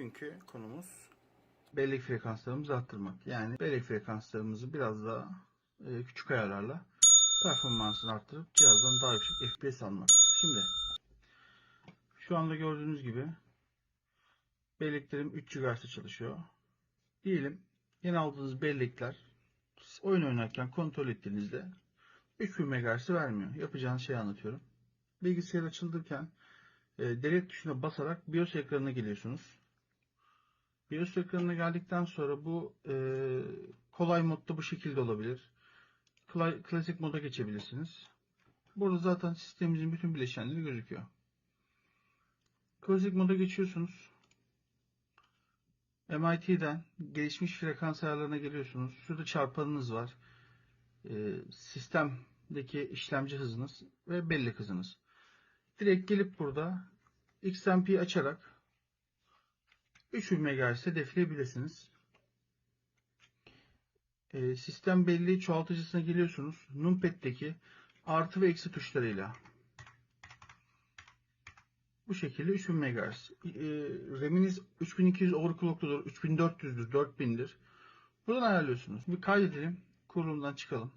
Bugünkü konumuz bellek frekanslarımızı arttırmak. Yani bellek frekanslarımızı biraz daha e, küçük ayarlarla performansını arttırıp cihazdan daha yüksek FPS almak. Şimdi şu anda gördüğünüz gibi belleklerim 3 GHz'de çalışıyor. Diyelim yeni aldığınız bellekler oyun oynarken kontrol ettiğinizde 3000 MHz vermiyor. Yapacağınız şeyi anlatıyorum. Bilgisayar açılırken e, delete tuşuna basarak BIOS ekranına geliyorsunuz. BIOS ekranına geldikten sonra bu e, kolay modda bu şekilde olabilir. Kla- klasik moda geçebilirsiniz. Burada zaten sistemimizin bütün bileşenleri gözüküyor. Klasik moda geçiyorsunuz. MIT'den gelişmiş frekans ayarlarına geliyorsunuz. Şurada çarpanınız var. E, sistemdeki işlemci hızınız ve bellek hızınız. Direkt gelip burada XMP'yi açarak 3000 MHz hedefleyebilirsiniz. Ee, sistem belleği çoğaltıcısına geliyorsunuz. Numpad'deki artı ve eksi tuşlarıyla. Bu şekilde 3000 MHz. Ee, RAM'iniz 3200 overclock'ludur, 3400'dür, 4000'dir. Buradan ayarlıyorsunuz. Bir kaydedelim. Kurulumdan çıkalım.